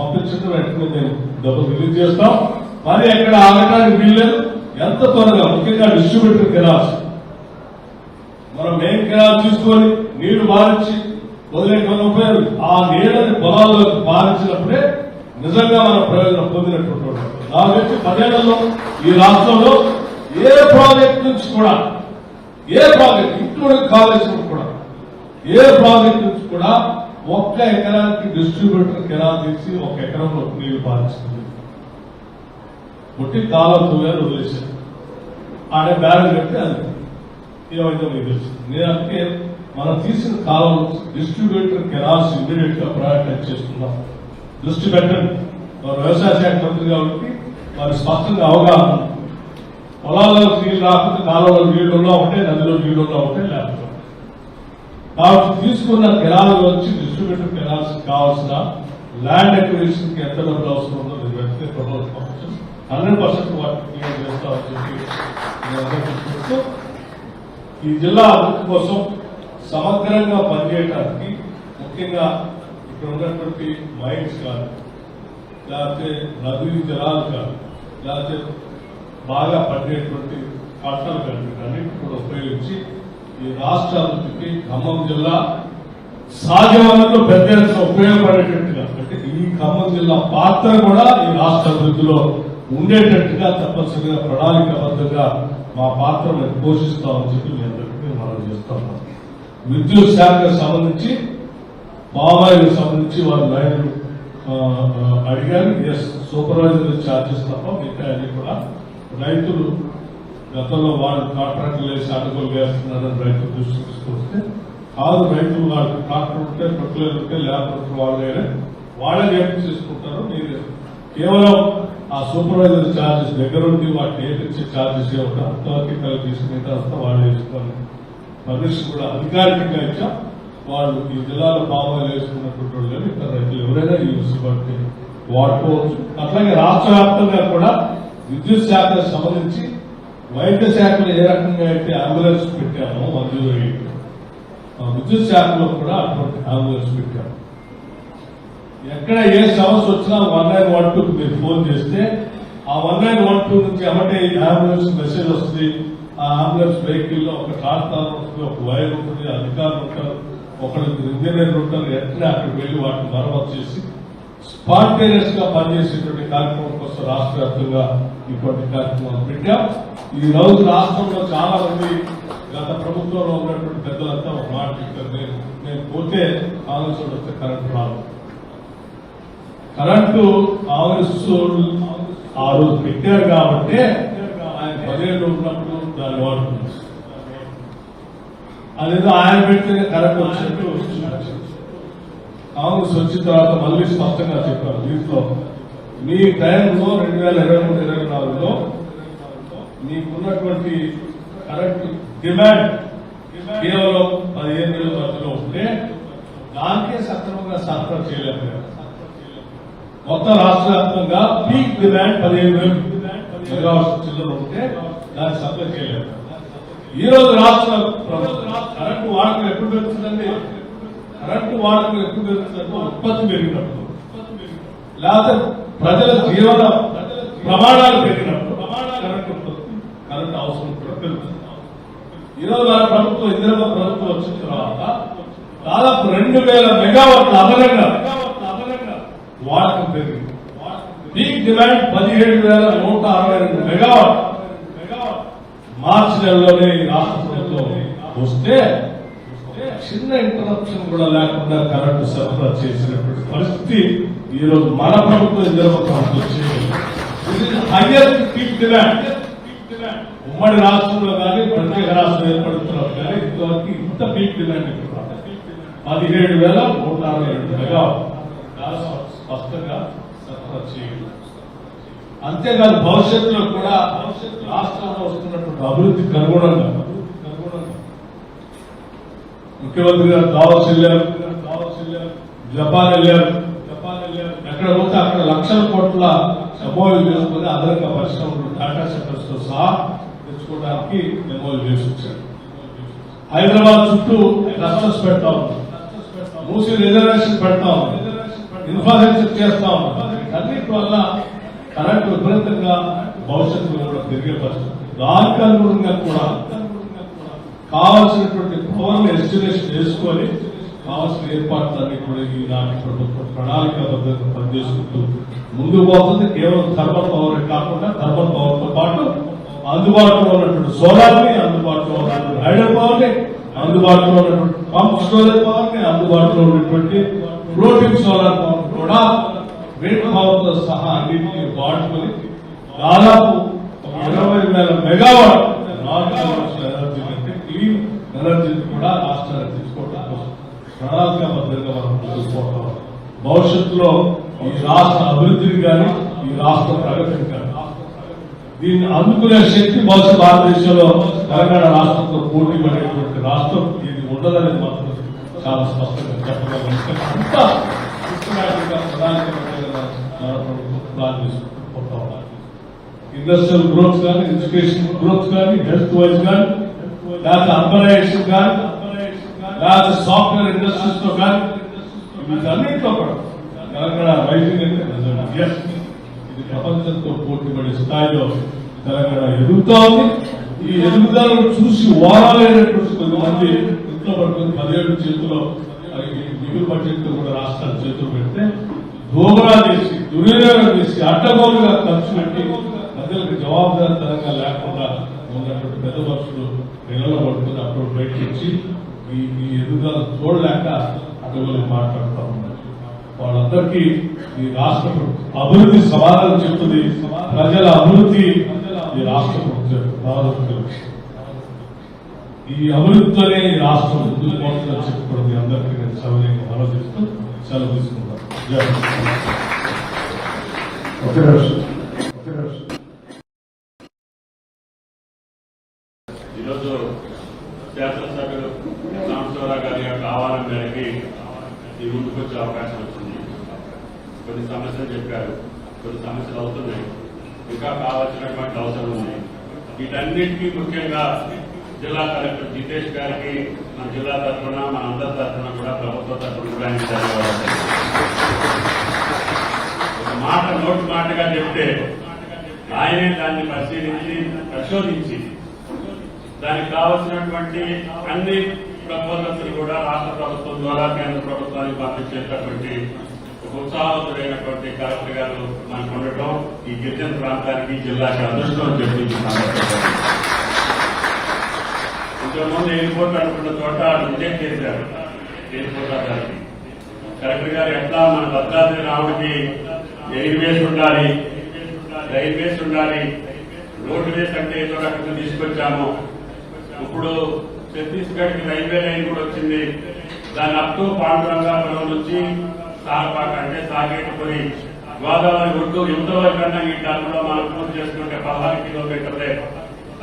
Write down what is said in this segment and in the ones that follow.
పంపించండి వెంటనే మేము డబ్బులు రిలీజ్ చేస్తాం. మరి ఎక్కడ ఆగటానికి వీల్లేదు. ఎంత త్వరగా ముఖ్యంగా డిస్ట్రిబ్యూటర్ కెనాల్స్ మనం మెయిన్ కెనాల్ తీసుకొని నీళ్ళు మారించి వదిలేటువంటి ఉపయోగం ఆ నీళ్ళని పొలాల్లోకి మారించినప్పుడే నిజంగా మనం ప్రయోజనం పొందినటువంటి వాడు. నాకు పదేళ్ళలో ఈ రాష్ట్రంలో ఏ ప్రాజెక్ట్ నుంచి కూడా ఏ ప్రాజెక్ట్ ఇంక్లూడింగ్ కాలేజ్ కూడా ఏ ప్రాజెక్ట్ నుంచి కూడా ఒక్క ఎకరానికి డిస్ట్రిబ్యూటర్ కెనాల్ తీసి ఒక ఎకరంలో నీళ్ళు పారిస్తుంది. ముట్టి కాలం తూగారు వదిలేశారు. ఆడే బ్యారెల్ కట్టి అది ఏమైతే మీకు తెలుసు. నేను అందుకే మనం తీసిన కాలం డిస్ట్రిబ్యూటర్ కెనాల్స్ ఇమీడియట్గా ప్రయారిటైజ్ చేస్తున్నాం. దృష్టి పెట్టండి. వారు వ్యవసాయ శాఖ మంత్రి కాబట్టి వారి స్పష్టంగా అవగాహన పొలాల్లో నీళ్ళు రాకుండా కాలంలో నీళ్ళు ఉన్నా ఉంటే నదిలో నీళ్ళు ఉన్నా ఉంటే లేకపోతే కాబట్టి తీసుకున్న కెనాల్ వచ్చి డిస్ట్రిబ్యూటర్ కెనాల్స్ కావాల్సిన ల్యాండ్ అక్విజిషన్కి ఎంత డబ్బులు అవసరం ఉందో మీరు వెంటనే ప్రభుత్వం హండ్రెడ్ పర్సెంట్ వాటిని చేస్తామని చెప్పి అందరికీ ఈ జిల్లా అభివృద్ధి కోసం సమగ్రంగా పనిచేయడానికి ముఖ్యంగా ఇక్కడ ఉన్నటువంటి మైండ్స్ కానీ లేకపోతే నదీ జలాలు కానీ లేకపోతే బాగా పండేటువంటి పంటలు కానీ అన్నింటి కూడా ఉపయోగించి ఈ రాష్ట్ర అభివృద్ధికి ఖమ్మం జిల్లా సహజ పెద్ద ఉపయోగపడేటట్టుగా అంటే ఈ ఖమ్మం జిల్లా పాత్ర కూడా ఈ రాష్ట్ర అభివృద్ధిలో ఉండేటట్టుగా తప్పనిసరిగా ప్రణాళికబద్ధంగా మా పాత్ర మేము పోషిస్తామని చెప్పి మేము అందరికీ మనం చేస్తాం విద్యుత్ శాఖకు సంబంధించి పామాయిల్ సంబంధించి వారు లైన్లు అడిగారు. ఎస్ సూపర్వైజర్ ఛార్జెస్ తప్ప మిగతా అన్ని కూడా రైతులు గతంలో వాళ్ళు కాంట్రాక్టులు వేసి అడుగులు వేస్తున్నారని రైతులు దృష్టి తీసుకొస్తే కాదు రైతులు వాళ్ళు ట్రాక్టర్ ఉంటే ప్రొక్లేర్ ఉంటే లేబర్ వాళ్ళే వాళ్ళే ఏమి చేసుకుంటారు మీరు కేవలం ఆ సూపర్వైజర్ ఛార్జెస్ దగ్గర ఉండి వాటిని ఏపించే ఛార్జెస్ ఏమిటో అంతవరకు కలిపి తీసుకునే తర్వాత వాళ్ళు వేసుకోవాలి. పర్మిషన్ కూడా అధికారికంగా ఇచ్చాం. వాళ్ళు ఈ జిల్లాలో బాగా వేసుకున్నటువంటి వాళ్ళు కానీ రైతులు ఎవరైనా ఈ పడితే వాడుకోవచ్చు. అట్లాగే రాష్ట్ర వ్యాప్తంగా కూడా విద్యుత్ శాఖకు సంబంధించి వైద్య శాఖలో ఏ రకంగా అయితే అంబులెన్స్ పెట్టామో మంజూరు ఆ విద్యుత్ శాఖలో కూడా అటువంటి అంబులెన్స్ పెట్టాము. ఎక్కడ ఏ సమస్య వచ్చినా వన్ నైన్ వన్ టూకి మీరు ఫోన్ చేస్తే ఆ వన్ నైన్ వన్ టూ నుంచి ఏమంటే ఈ అంబులెన్స్ మెసేజ్ వస్తుంది. ఆ అంబులెన్స్ వెహికల్లో ఒక ట్రాన్స్ఫార్మర్ ఉంటుంది ఒక వైర్ ఉంటుంది అధికారులు ఉంటారు ఒకరికి ఇంజనీర్లు ఉంటారు ఎక్కడ అక్కడికి వెళ్ళి వాటిని మరమ్మతు చేసి స్పాంటేనియస్గా పనిచేసేటువంటి కార్యక్రమం కోసం రాష్ట్ర వ్యాప్తంగా ఇటువంటి కార్యక్రమాలు పెట్టాం. ఈ రోజు రాష్ట్రంలో చాలా మంది గత ప్రభుత్వంలో ఉన్నటువంటి పెద్దలంతా ఒక మాట చెప్పారు. నేను నేను పోతే కాంగ్రెస్ వస్తే కరెంటు రాదు. కరెంటు కాంగ్రెస్ ఆ రోజు పెట్టారు కాబట్టి ఆయన పదిహేడు ఉన్నప్పుడు దాన్ని వాడుతుంది అదేదో ఆయన పెడితే కరెంట్ వచ్చినట్టు కాంగ్రెస్ వచ్చిన తర్వాత మళ్ళీ స్పష్టంగా చెప్పారు దీంట్లో మీ టైంలో రెండు వేల ఇరవై మూడు ఇరవై నాలుగులో మీకున్నటువంటి కరెక్ట్ డిమాండ్ కేవలం పదిహేను వేల మధ్యలో ఉంటే దానికే సక్రమంగా సరఫరా చేయలేకపోయారు. మొత్తం రాష్ట్ర వ్యాప్తంగా పీక్ డిమాండ్ పదిహేను వేలు మెగావాట్స్ చిల్లర ఉంటే దాన్ని సప్లై చేయలేదు ఈ రోజు రాష్ట్ర ప్రభుత్వం కరెంటు వాడకం ఎప్పుడు పెరుగుతుందండి కరెంటు వాడకం ఎక్కువ పెరుగుతున్నట్టు ఉత్పత్తి పెరిగినప్పుడు. లేకపోతే ప్రజల జీవన ప్రమాణాలు పెరిగినప్పుడు. కరెంటు ఉత్పత్తి కరెంటు అవసరం కూడా పెరుగుతుంది. ఈరోజు మన ప్రభుత్వం ఇందిరమ్మ ప్రభుత్వం వచ్చిన తర్వాత దాదాపు రెండు వేల మెగావాట్ల అదనంగా వాడకం పెరిగింది. పీక్ డిమాండ్ పదిహేడు వేల నూట అరవై రెండు మెగావాట్ మార్చి నెలలోనే ఈ రాష్ట్ర ప్రభుత్వం వస్తే చిన్న ఇంటరప్షన్ కూడా లేకుండా కరెంటు సరఫరా చేసినటువంటి పరిస్థితి ఈ రోజు మన ప్రభుత్వం ఇందిరమ్మ వచ్చింది పీక్ డిమాండ్ ఉమ్మడి రాష్ట్రంలో కానీ ప్రత్యేక రాష్ట్రం ఏర్పడుతున్నారు కానీ ఇంతవరకు ఇంత పీక్ డిమాండ్ పదిహేడు వేల నూట అరవై రెండు మెగావాట్ చాలా స్పష్టంగా సరఫరా చేయడం అంతేకాదు భవిష్యత్తులో కూడా రాష్ట్రంలో వస్తున్నటువంటి అభివృద్ధికి అనుగుణంగా ముఖ్యమంత్రి గారు దావోస్ వెళ్ళారు జపాన్ వెళ్ళారు జపాన్ వెళ్ళారు. ఎక్కడ పోతే అక్కడ లక్షల కోట్ల ఎంఓయూ చేసుకుని అదనంగా పరిశ్రమలు టాటా సెంటర్స్తో సహా తెచ్చుకోవడానికి ఎంఓయూ చేసి వచ్చారు. హైదరాబాద్ చుట్టూ క్లస్టర్స్ పెడతాం. మూసి రిజర్వేషన్ పెడతాం. ఇన్ఫ్రాస్ట్రక్చర్ చేస్తాం. అన్నిటి వల్ల కరెంట్ విపరీతంగా భవిష్యత్తులో కూడా పెరిగే పరిస్థితి. దానికి అనుగుణంగా కూడా కావాల్సినటువంటి పవర్ ఎస్టిమేషన్ చేసుకొని కావాల్సిన ఏర్పాట్లన్నీ కూడా ఈనాటి నాటి ప్రభుత్వం ప్రణాళికాబద్ధంగా పనిచేసుకుంటూ ముందుకు పోతుంది. కేవలం థర్మల్ పవర్ కాకుండా థర్మల్ పవర్తో పాటు అందుబాటులో ఉన్నటువంటి సోలార్ని అందుబాటులో ఉన్నటువంటి హైడర్ పవర్ని అందుబాటులో ఉన్నటువంటి పంప్ స్టోరేజ్ పవర్ని అందుబాటులో ఉన్నటువంటి ఫ్లోటింగ్ సోలార్ పవర్ కూడా విండ్ పవర్తో సహా అన్నింటినీ వాడుకొని దాదాపు ఇరవై వేల మెగావాట్ నాన్ కమర్షియల్ ఎనర్జీ అంటే క్లీన్ ఎనర్జీ కూడా రాష్ట్రానికి తీసుకోవడం కోసం ప్రణాళికాబద్ధంగా మనం ముందుకు భవిష్యత్తులో ఈ రాష్ట్ర అభివృద్ధికి కానీ ఈ రాష్ట్ర ప్రగతికి కానీ దీన్ని అందుకునే శక్తి బహుశా భారతదేశంలో తెలంగాణ రాష్ట్రంతో పోటీ పడేటువంటి రాష్ట్రం ఇది ఉండదని మాత్రం చాలా స్పష్టంగా చెప్పగలం ఇండస్ట్రియల్ గ్రోత్ కానీ ఎడ్యుకేషన్ గ్రోత్ కానీ హెల్త్ వైజ్ కానీ లేకపోతే అర్బనైజేషన్ కానీ లేకపోతే సాఫ్ట్వేర్ ఇండస్ట్రీస్తో కానీ వీటన్నింటిలో కూడా తెలంగాణ రైజింగ్ అంటే ఇది ప్రపంచంతో పోటీ పడే స్థాయిలో తెలంగాణ ఎదుగుతా ఉంది. ఈ ఎదుగుదలను చూసి ఓరాలైనటువంటి కొంతమంది ఇంట్లో పడుతుంది పదిహేడు చేతిలో మిగులు బడ్జెట్ కూడా రాష్ట్రాలు చేతులు పెడితే దోమరా చేసి దుర్వినియోగం చేసి అడ్డగోలుగా ఖర్చు పెట్టి ప్రజలకు జవాబుదారితనంగా లేకుండా ఉన్నటువంటి పెద్ద పక్షులు నెలలో అప్పుడు బయటకు వచ్చి ఈ ఈ ఎదుగుదల చూడలేక అటువంటి మాట్లాడుతూ ఉన్నారు వాళ్ళందరికీ ఈ రాష్ట్ర అభివృద్ధి సమాధానం చెప్తుంది. ప్రజల అభివృద్ధి ఈ రాష్ట్ర ప్రభుత్వం ఈ అభివృద్ధితోనే ఈ రాష్ట్రం ముందుకు పోతుందని చెప్పుకోవడం అందరికీ నేను సవినయంగా ఆలోచిస్తూ సెలవు తీసుకుంటాను ఓకే హింద్. ఒక నిమిషం ఒక నిమిషం ఈరోజు శాసనసభ్యులు సాంబశివరావు గారి యొక్క ఆహ్వానం మేరకి అవకాశం వచ్చింది. కొన్ని సమస్యలు చెప్పారు. కొన్ని సమస్యలు అవుతున్నాయి. ఇంకా కావాల్సినటువంటి అవసరం ఉన్నాయి. వీటన్నిటికీ ముఖ్యంగా జిల్లా కలెక్టర్ జితేష్ గారికి మన జిల్లా తరఫున మన అందరి తరఫున కూడా ప్రభుత్వ తరఫున కూడా ఆయన ఒక మాట నోటు మాటగా చెప్తే ఆయనే దాన్ని పరిశీలించి పరిశోధించి దానికి కావలసినటువంటి అన్ని ప్రపోజల్స్ కూడా రాష్ట్ర ప్రభుత్వం ద్వారా కేంద్ర ప్రభుత్వానికి పంపించేటటువంటి ఒక ఉత్సాహవంతుడైనటువంటి కలెక్టర్ గారు మనకు ఉండటం ఈ గిరిజన ప్రాంతానికి జిల్లాకి అదృష్టం అని చెప్పి ఇంతకుముందు ఎయిర్పోర్ట్ అనుకున్న చోట రిజెక్ట్ చేశారు ఎయిర్పోర్ట్ అతనికి. కలెక్టర్ గారు ఎట్లా మన భద్రాద్రి రాముడికి ఎయిర్వేస్ ఉండాలి రైల్వేస్ ఉండాలి రోడ్వేస్ అంటే ఏదో రకంగా తీసుకొచ్చాము. ఇప్పుడు ఛత్తీస్గఢ్కి రైల్వే లైన్ కూడా వచ్చింది. దాని అప్తు పాండురంగాపురం నుంచి సారపాక అంటే సాగేటపురి గోదావరి ఒడ్డు ఇంతవరకన్నా ఈ టర్మ్లో మనం పూర్తి చేసుకుంటే పదహారు కిలోమీటర్లే.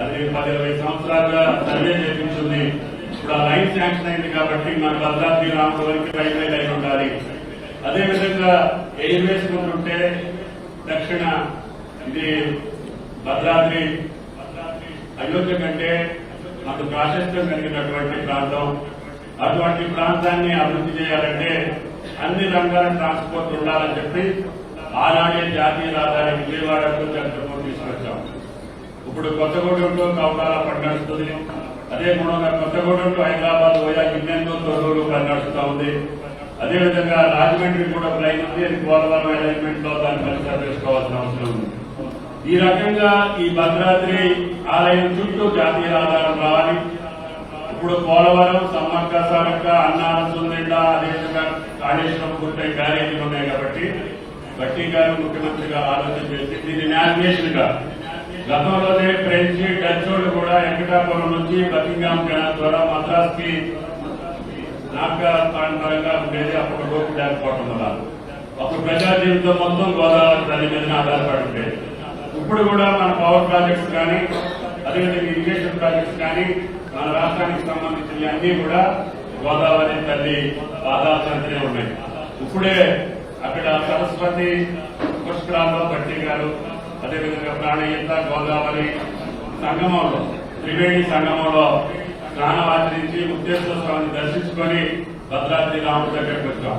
అది పది ఇరవై సంవత్సరాలుగా సర్వే చేపించింది. ఇప్పుడు ఆ లైన్ శాంక్షన్ అయింది కాబట్టి మన భద్రాద్రి రాముడు వరకు రైల్వే లైన్ ఉండాలి. అదేవిధంగా ఎయిర్వేస్ ఉంటే దక్షిణ ఇది భద్రాద్రి అయోధ్య కంటే నాకు ప్రాశస్త్యం కలిగినటువంటి ప్రాంతం. అటువంటి ప్రాంతాన్ని అభివృద్ధి చేయాలంటే అన్ని రంగాల ట్రాన్స్పోర్ట్ ఉండాలని చెప్పి ఆనాడే జాతీయ రహదారి విజయవాడకు చంద్రపూర్ తీసుకొచ్చాం. ఇప్పుడు కొత్తగూడెంలో కౌకాల నడుస్తుంది. అదే మూడంగా కొత్తగూడెంలో హైదరాబాద్ పోయా గిన్నెంతో తొర్రూరు నడుస్తూ ఉంది. అదేవిధంగా రాజమండ్రి కూడా ఒక ఉంది అది పోలవరం అలైన్మెంట్లో దాన్ని పరిసర చేసుకోవాల్సిన అవసరం ఉంది. ఈ రకంగా ఈ భద్రాద్రి ఆలయం చుట్టూ జాతీయ ఆధారం రావాలి ఇప్పుడు పోలవరం సమ్మక్క సారక్క అన్నారం సుందిండ అదేవిధంగా కాళేశ్వరం గుర్తై బ్యారేజీలు ఉన్నాయి కాబట్టి బట్టి గారు ముఖ్యమంత్రిగా ఆలోచన చేసి దీన్ని నామినేషన్గా గతంలోనే ఫ్రెంచ్ డచ్ వాళ్ళు కూడా వెంకటాపురం నుంచి బకింగ్హామ్ కెనాల్ ద్వారా మద్రాస్కి నాటక పరంగా ఉండేది. అప్పుడు లోపు లేకపోవడం వల్ల ఒక ప్రజా జీవితం మొత్తం గోదావరి నది మీద ఆధారపడి ఉండేది. ఇప్పుడు కూడా మన పవర్ ప్రాజెక్ట్స్ కానీ అదేవిధంగా ఇరిగేషన్ ప్రాజెక్ట్స్ కానీ మన రాష్ట్రానికి సంబంధించిన అన్ని కూడా గోదావరి తల్లి పాదాలనే ఉన్నాయి. ఇప్పుడే అక్కడ సరస్వతి పుష్కరాల్లో భట్టి గారు అదేవిధంగా ప్రాణయ్యత గోదావరి సంగమంలో త్రివేణి సంగమంలో స్నానం ఆచరించి ముక్తేశ్వర స్వామిని దర్శించుకొని భద్రాద్రి రాముడి దగ్గరకు వచ్చాం.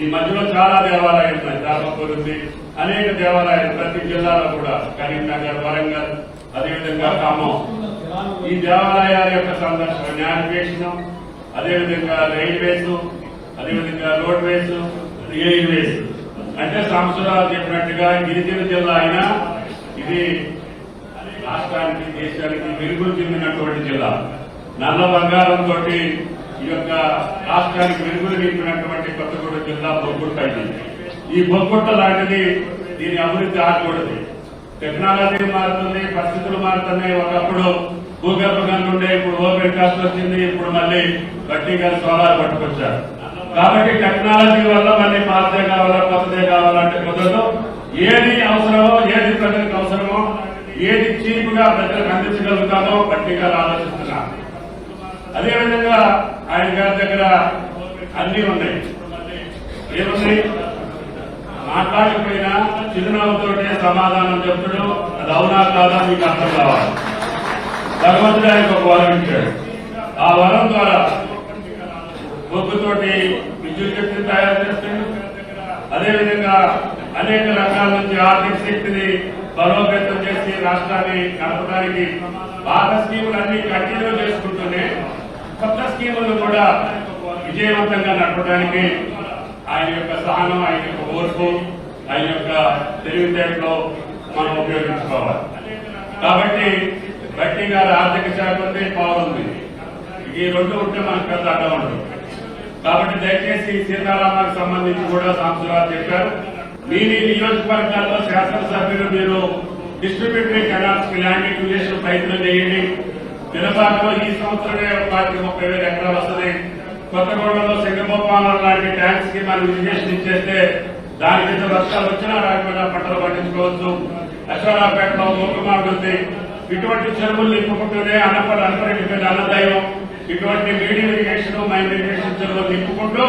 ఈ మధ్యలో చాలా దేవాలయాలు ఉన్నాయి. ధర్మపూర్ ఉంది. అనేక దేవాలయాలు ప్రతి జిల్లాలో కూడా. కరీంనగర్ వరంగల్ అదేవిధంగా ఖమ్మం. ఈ దేవాలయాల యొక్క సందర్శన న్యావిగేషన్ అదేవిధంగా రైల్వేస్ అదేవిధంగా రోడ్వేస్ రైల్వేస్. అంటే సంవత్సరాలు చెప్పినట్టుగా గిరిజన జిల్లా అయినా ఇది రాష్ట్రానికి దేశానికి వెలుగులు చెందినటువంటి జిల్లా. నల్ల బంగారంతో ఈ యొక్క రాష్ట్రానికి వెలుగులు నింపినటువంటి కొత్తగూడెం జిల్లా బొగ్గుట్ట ఈ బొగ్గుట్ట లాంటిది దీని అభివృద్ధి ఆగకూడదు. టెక్నాలజీ మారుతుంది పరిస్థితులు మారుతున్నాయి. ఒకప్పుడు భూగర్భ గనులు ఉండే ఇప్పుడు ఓపెన్ కాస్ట్ వచ్చింది ఇప్పుడు మళ్ళీ గట్టి గారు సోలార్ పట్టుకొచ్చారు. కాబట్టి టెక్నాలజీ వల్ల మళ్ళీ పాతదే కావాలా కొత్తదే కావాలంటే కుదరదు. ఏది అవసరమో ఏది ప్రజలకు అవసరమో ఏది చీప్గా ప్రజలకు అందించగలుగుతామో గట్టిగా గారు ఆలోచిస్తున్నారు. అదేవిధంగా ఆయన గారి దగ్గర అన్ని ఉన్నాయి. ఏమున్నాయి మాట్లాడకపోయినా చిరునవ్వుతోటే సమాధానం చెప్పడం అది అవునా కాదా మీకు అర్థం కావాలి. భగవంతుడు ఆయనకు ఒక వరం ఇచ్చాడు. ఆ వరం ద్వారా బొగ్గుతోటి విద్యుత్ శక్తిని తయారు చేస్తాడు. అదేవిధంగా అనేక రకాల నుంచి ఆర్థిక శక్తిని బలోపేతం చేసి రాష్ట్రాన్ని నడపడానికి పాత స్కీములన్నీ కంటిన్యూ చేసుకుంటూనే కొత్త స్కీములు కూడా విజయవంతంగా నడపడానికి ఆయన యొక్క సహనం ఆయన యొక్క ఓర్పు ఆయన యొక్క తెలివితేటలో మనం ఉపయోగించుకోవాలి. కాబట్టి బట్టి గారి ఆర్థిక శాఖ ఉంది పవర్ ఉంది. ఈ రెండు ఉంటే మనకు పెద్ద అడ్డం ఉంటుంది కాబట్టి దయచేసి సీతారామానికి సంబంధించి కూడా సంవత్సరాలు చెప్పారు. మీ మీ నియోజకవర్గాల్లో శాసనసభ్యులు మీరు డిస్ట్రిబ్యూటరీ కెనాల్స్కి ల్యాండ్ ఎక్విజిషన్ ప్రయత్నం చేయండి నిలబాటులో ఈ సంవత్సరమే పార్టీ ముప్పై వేల ఎకరాలు వస్తుంది. కొత్తగూడలో సింగమోపాలం లాంటి ట్యాంక్స్కి మనం ఇరిగేషన్ ఇచ్చేస్తే దాని కింద వర్షాలు వచ్చినా రాకపోయినా పంటలు పండించుకోవచ్చు. అశ్వరాపేటలో మూకమాగుంది ఇటువంటి చెరువులు నింపుకుంటూనే అన్నపడ అనుపరిపోయిన అన్నదయం ఇటువంటి మీడియం ఇరిగేషన్ మైన్ ఇరిగేషన్ చెరువులు నింపుకుంటూ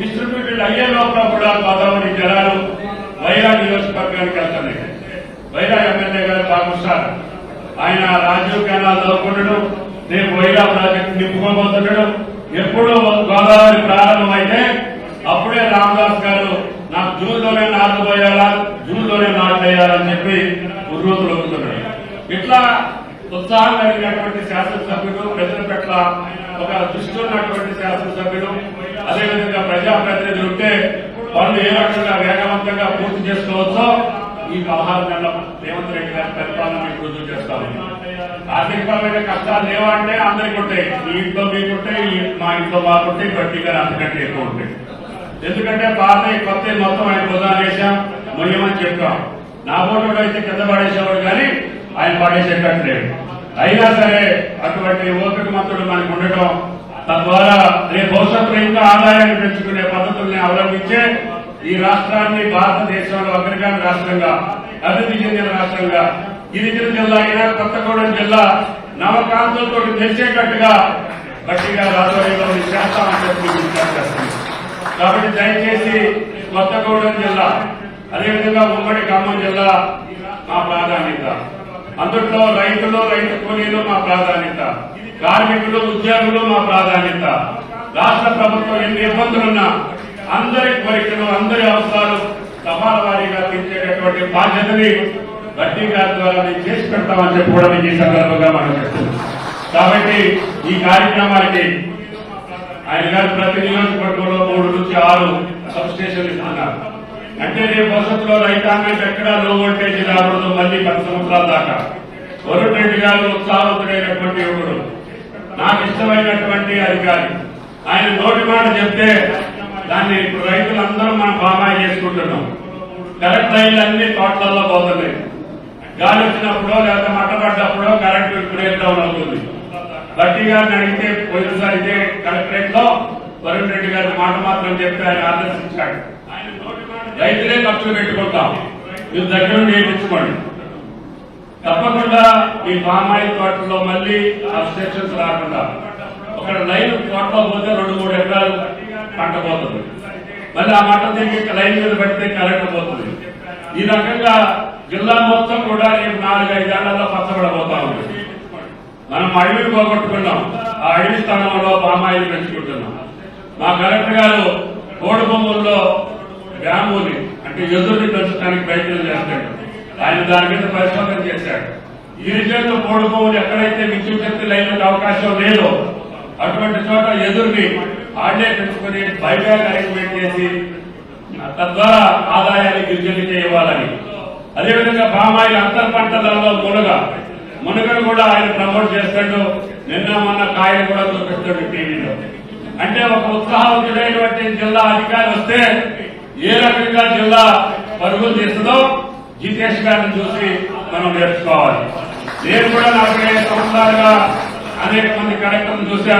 డిస్ట్రిబ్యూటెడ్ అయ్యే లోపల కూడా గోదావరి జలాలు వైరా నియోజకవర్గానికి వెళ్తున్నాయి. వైరా ఎమ్మెల్యే గారు బాగుంటారు ఆయన రాజీవ్ కెనాల్ చదువుకుంటాడు రేపు వైరా ప్రాజెక్టు నింపుకోబోతున్నాడు ఎప్పుడు గోదావరి ప్రారంభమైతే అప్పుడే రామదాస్ గారు నాకు జూన్లోనే పోయాలా జూన్లోనే నాలుగు చెప్పి ఉద్యోగులు అవుతున్నాడు ఇట్లా ఉత్సాహం కలిగినటువంటి శాసనసభ్యులు ప్రజల పట్ల ఒక దృష్టి ఉన్నటువంటి శాసనసభ్యులు అదేవిధంగా ప్రజాప్రతినిధులు ఉంటే వాళ్ళు ఏ రకంగా వేగవంతంగా పూర్తి చేసుకోవచ్చో ఈ పదహారు నెలల రేవంత్ రెడ్డి గారి పరిపాలన మీకు రుజువు చేస్తామని ఆర్థికపరమైన కష్టాలు లేవా అంటే అందరికి ఉంటాయి. మీ ఇంట్లో మీకుంటాయి మా ఇంట్లో మాకుంటాయి బట్టి గారు అంతకంటే ఎక్కువ ఉంటాయి. ఎందుకంటే పాత కొత్త మొత్తం ఆయన ప్రధాన వేశాం మొయ్యమని చెప్పాం. నా ఫోటోలో అయితే కింద పడేసేవాడు కానీ ఆయన పడేసేటట్టు లేడు అయినా సరే అటువంటి ఓపిక మంత్రుడు మనకు ఉండటం తద్వారా రేపు భవిష్యత్తులో ఇంకా ఆదాయాన్ని పెంచుకునే పద్ధతుల్ని అవలంబించే ఈ రాష్ట్రాన్ని భారతదేశంలో అగ్రగామి రాష్ట్రంగా అభివృద్ధి చెందిన రాష్ట్రంగా గిరిజన జిల్లా అయినా కొత్తగూడెం జిల్లా నవకాంతులతో తెలిసేటట్టుగా గట్టిగా రాజధానిలో చేస్తామని చెప్పి కాబట్టి దయచేసి కొత్తగూడెం జిల్లా అదేవిధంగా ఉమ్మడి ఖమ్మం జిల్లా మా ప్రాధాన్యత. అందుట్లో రైతులు రైతు కూలీలు మా ప్రాధాన్యత. కార్మికులు ఉద్యోగులు మా ప్రాధాన్యత. రాష్ట్ర ప్రభుత్వం ఎన్ని ఇబ్బందులున్నా అందరి కోరికలు అందరి అవసరాలు సమాన వారీగా తీర్చేటటువంటి బాధ్యతని బట్టి గారి ద్వారా మేము చేసి పెడతామని చెప్పి కూడా మీకు ఈ సందర్భంగా మనం చెప్తున్నాం. కాబట్టి ఈ కార్యక్రమానికి ఆయన గారు ప్రతి నియోజకవర్గంలో మూడు నుంచి ఆరు సబ్స్టేషన్లు ఇస్తున్నారు. అంటే రేపు వసతిలో రైతాంగానికి ఎక్కడా లో వోల్టేజ్ రాకూడదు మళ్ళీ పది సంవత్సరాల దాకా. వరుణ్ రెడ్డి గారు ఉత్సాహవంతుడైనటువంటి యువకుడు నాకు ఇష్టమైనటువంటి అధికారి. ఆయన నోటి మాట చెప్తే దాన్ని ఇప్పుడు రైతులందరూ మనం బామాయి చేసుకుంటున్నాం. కరెక్ట్ రైళ్ళు అన్ని తోటలలో పోతున్నాయి. గాలి వచ్చినప్పుడు లేకపోతే మట్టబడ్డప్పుడు కరెంట్ బ్రేక్ డౌన్ అవుతుంది బట్టి గారిని అడిగితే పోయినసారి ఇదే కలెక్టరేట్లో వరుణ్ రెడ్డి గారి మాట మాత్రం చెప్పి ఆయన ఆదేశించాడు రైతులే ఖర్చులు పెట్టుకుంటాం. మీరు దగ్గర నియమించుకోండి తప్పకుండా ఈ పామాయిల్ తోటలో మళ్ళీ అబ్స్ట్రక్షన్స్ రాకుండా. ఒక లైన్ తోటలో పోతే రెండు మూడు ఎకరాలు పంట పోతుంది మళ్ళీ ఆ మంట తిరిగి లైన్ మీద పెడితే కరెంట్ పోతుంది. ఈ రకంగా జిల్లా మొత్తం కూడా రేపు నాలుగు ఏళ్ళలో పచ్చబడబోతా ఉంది. మనం అడవిని పోగొట్టుకున్నాం. ఆ అడవి స్థానంలో పామాయిల్ పెంచుకుంటున్నాం. మా కలెక్టర్ గారు కోడి భూముల్లో బ్యాంబూని అంటే ఎదురుని పెంచడానికి ప్రయత్నం చేస్తాడు. ఆయన దాని మీద పరిశోధన చేశాడు. ఈ రీజియన్లో కోడి బొమ్మలు ఎక్కడైతే విద్యుత్ శక్తి లైన్లకు అవకాశం లేదో. అటువంటి చోట ఎదురుని ఆడే పెంచుకుని బైబ్యాక్ అరేంజ్మెంట్ చేసి తద్వారా ఆదాయాన్ని గిరిజనులకే ఇవ్వాలని. అదేవిధంగా బామాయిల అంతర్ పంటలలో మునగ. మునగను కూడా ఆయన ప్రమోట్ చేస్తాడు. నిన్న మొన్న కాయలు కూడా చూపిస్తాడు టీవీలో. అంటే ఒక ఉత్సాహవంతుడైనటువంటి జిల్లా అధికారి వస్తే ఏ రకంగా జిల్లా పరుగులు తీస్తుందో జితేష్ గారిని చూసి మనం నేర్చుకోవాలి. నేను కూడా నలభై ఐదు సంవత్సరాలుగా అనేక మంది కార్యక్రమం చూసా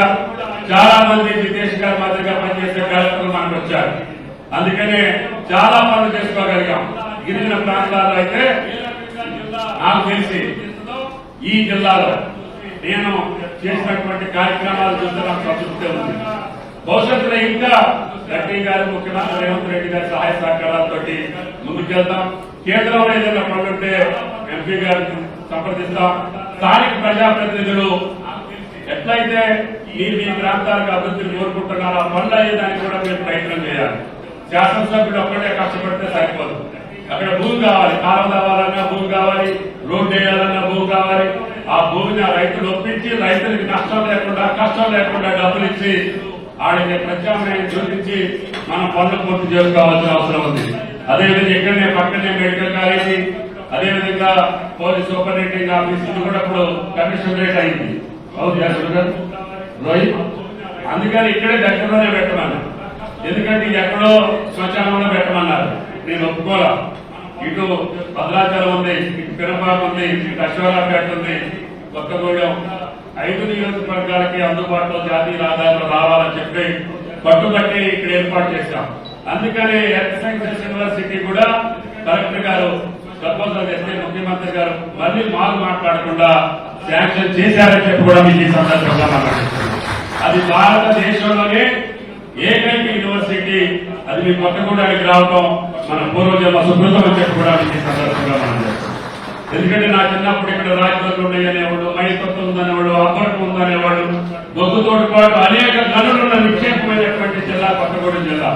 చాలా మంది జితేష్ గారి మాదిరిగా పనిచేసే కార్యక్రమం మనకు వచ్చారు. అందుకనే చాలా పనులు చేసుకోగలిగాం. గిరిజన ప్రాంతాల్లో అయితే నాకు తెలిసి ఈ జిల్లాలో నేను చేసినటువంటి కార్యక్రమాలు చూస్తే నాకు సంతృప్తి ఉంది భవిష్యత్తులో ఇంకా రెడ్డి గారు ముఖ్యమంత్రి రేవంత్ రెడ్డి గారి సహాయ సహకారాలతో ముందుకెళ్తాం కేంద్రంలో ఏదైనా పనులుంటే ఎంపీ గారిని సంప్రదిస్తాం. స్థానిక ప్రజాప్రతినిధులు ఎట్లయితే మీరు మీ ప్రాంతాలకు అభివృద్ధిని కోరుకుంటున్నారో? ఆ పనులు అయ్యేదానికి కూడా మీరు ప్రయత్నం చేయాలి. శాసనసభ్యుడు ఒక్కటే కష్టపడితే సరిపోదు. అక్కడ భూమి కావాలి. కాలం కావాలన్నా భూమి కావాలి. రోడ్డు వేయాలన్నా భూమి కావాలి. ఆ భూమిని ఆ రైతులు ఒప్పించి రైతులకి నష్టం లేకుండా కష్టం లేకుండా డబ్బులు ఇచ్చి ఆడికి ప్రత్యామ్నాయం చూపించి మనం పనులు పూర్తి చేసుకోవాల్సిన అవసరం ఉంది. అదేవిధంగా ఇక్కడనే పక్కనే మెడికల్ కాలేజీ అదేవిధంగా పోలీస్ సూపరింటెండెంట్ ఆఫీస్ ఇది కూడా ఇప్పుడు కమిషనరేట్ అయింది. అవును యాదవ్ రోహిత్ అందుకని ఇక్కడే దగ్గరలోనే పెట్టమన్నారు ఎందుకంటే ఎక్కడో శ్మశానంలో పెట్టమన్నారు. నేను ఒప్పుకోరా ఇటు భద్రాచలం ఉంది ఇటు పిరపాకు ఉంది ఇటు అశ్వరాపేట ఉంది కొత్తగూడెం. ఐదు నియోజకవర్గాలకి అందుబాటులో జాతీయ ఆధారాలు రావాలని చెప్పి పట్టుబట్టి ఇక్కడ ఏర్పాటు చేశాం. అందుకని హెల్త్ సైన్సెస్ యూనివర్సిటీ కూడా కలెక్టర్ గారు ప్రపోజల్ చేస్తే ముఖ్యమంత్రి గారు మళ్ళీ మాకు మాట్లాడకుండా శాంక్షన్ చేశారని చెప్పి కూడా మీకు ఈ సందర్భంగా మాట్లాడుతున్నారు అది భారతదేశంలోనే ఏకైక యూనివర్సిటీ. అది మీ కొత్తగూడానికి రావటం మన పూర్వజన్మ సుకృతం అని చెప్పి సందర్భంగా మనం ఎందుకంటే నా చిన్నప్పుడు ఇక్కడ రాజకీయాలు ఉన్నాయనేవాడు మైతత్వం ఉందనేవాడు అపరకం ఉందనేవాడు బొగ్గుతోటి పాటు అనేక గనులున్న నిక్షేపమైనటువంటి జిల్లా కొత్తగూడెం జిల్లా.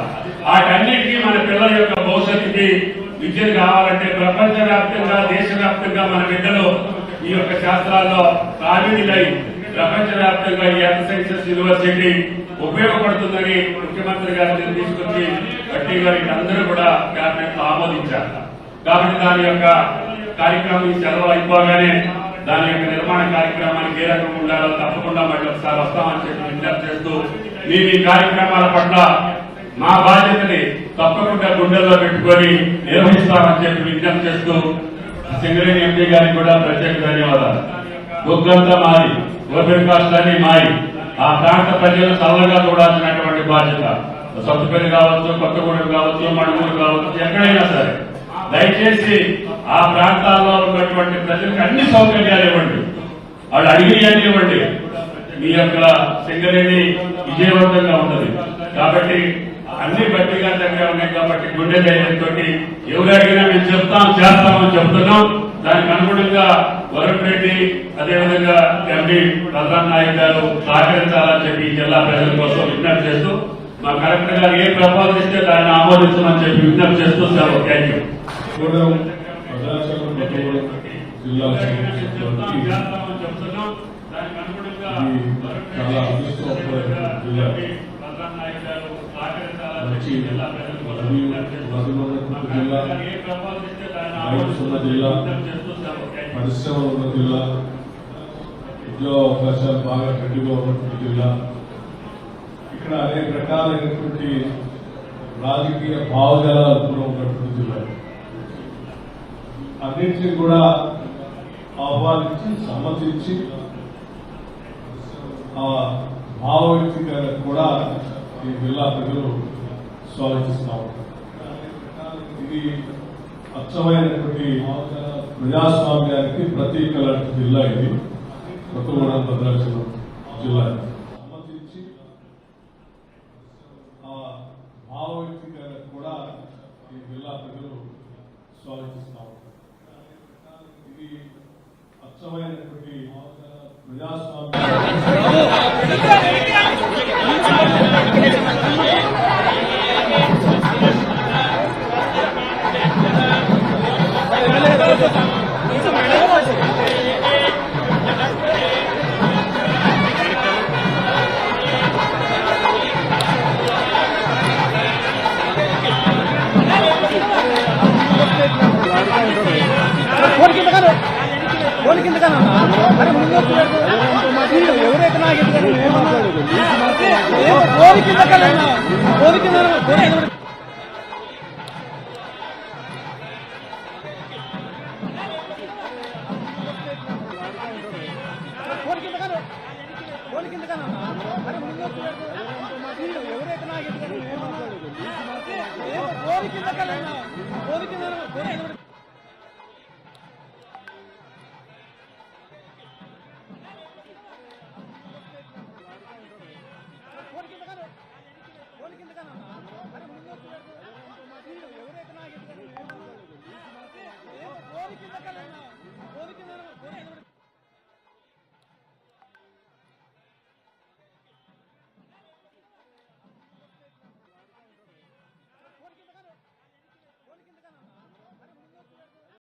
వాటన్నిటికీ మన పిల్లల యొక్క భవిష్యత్తుకి విద్యను కావాలంటే ప్రపంచవ్యాప్తంగా దేశవ్యాప్తంగా మన బిడ్డలు ఈ యొక్క శాస్త్రాల్లో ప్రావీణ్యులై ప్రపంచ వ్యాప్తంగా ఈ హెల్త్ సైన్సెస్ యూనివర్సిటీ ఉపయోగపడుతుందని ముఖ్యమంత్రి గారిని తీసుకొచ్చి గట్టి గారికి అందరూ కూడా క్యాబినెట్లో ఆమోదించారు. కాబట్టి దాని యొక్క కార్యక్రమం సెలవు అయిపోగానే దాని యొక్క నిర్మాణ కార్యక్రమానికి ఏ రకంగా ఉండాలో తప్పకుండా మళ్ళీ ఒకసారి వస్తామని చెప్పి విజ్ఞప్తి చేస్తూ మేము ఈ కార్యక్రమాల పట్ల మా బాధ్యతని తప్పకుండా గుండెల్లో పెట్టుకొని నిర్వహిస్తామని చెప్పి విజ్ఞప్తి చేస్తూ సింగరేణి ఎంపీ గారికి కూడా ప్రత్యేక ధన్యవాదాలు. బుగ్గంతా మారి ఓపెన్ కాస్ట్ మారి ఆ ప్రాంత ప్రజలు సరళంగా చూడాల్సినటువంటి బాధ్యత. సొంతపల్లి కావచ్చు కొత్తగూడెం కావచ్చు మణుగూరు కావచ్చు ఎక్కడైనా సరే. దయచేసి ఆ ప్రాంతాల్లో ఉన్నటువంటి ప్రజలకు అన్ని సౌకర్యాలు ఇవ్వండి. వాళ్ళు అడిగినవన్నీ ఇవ్వండి మీ యొక్క సింగరేణి విజయవంతంగా ఉంటుంది కాబట్టి అన్ని బట్టిగా దగ్గర ఉన్నాయి కాబట్టి గుండె ధైర్యంతో ఎవరు అడిగినా మేము చెప్తాం చేస్తామని చెప్తున్నాం. దానికి అనుగుణంగా వరుణ్ రెడ్డి అదేవిధంగా ఎంపీ ప్రధాన నాయక్ గారు సహకరించాలని చెప్పి జిల్లా ప్రజల కోసం విజ్ఞప్తి చేస్తూ మా కలెక్టర్ గారు ఏ ప్రపోజల్ ఇస్తే దాన్ని ఆమోదిస్తామని చెప్పి విజ్ఞప్తి చేస్తూ సార్ థ్యాంక్ యూ జిల్లా సంబంధించినటువంటి ఇది చాలా అదృష్టవంతమైన మంచి జిల్లా రైతులు ఉన్న జిల్లా పరిశ్రమలు ఉన్న జిల్లా ఉద్యోగ అవకాశాలు బాగా గట్టిగా ఉన్నటువంటి జిల్లా. ఇక్కడ అనేక రకాలైనటువంటి రాజకీయ భావజాలాలు కూడా ఉన్నటువంటి జిల్లా. అన్నింటినీ కూడా ఆహ్వానించి సమ్మతించి ఆ భావ వ్యక్తీకరణ కూడా ఈ జిల్లా ప్రజలు స్వాగతిస్తా ఉంటారు ఇది అచ్చమైనటువంటి ప్రజాస్వామ్యానికి ప్రతీక లాంటి జిల్లా ఇది. కొత్తగూడెం భద్రాచలం జిల్లా ఎవరైతే నాకు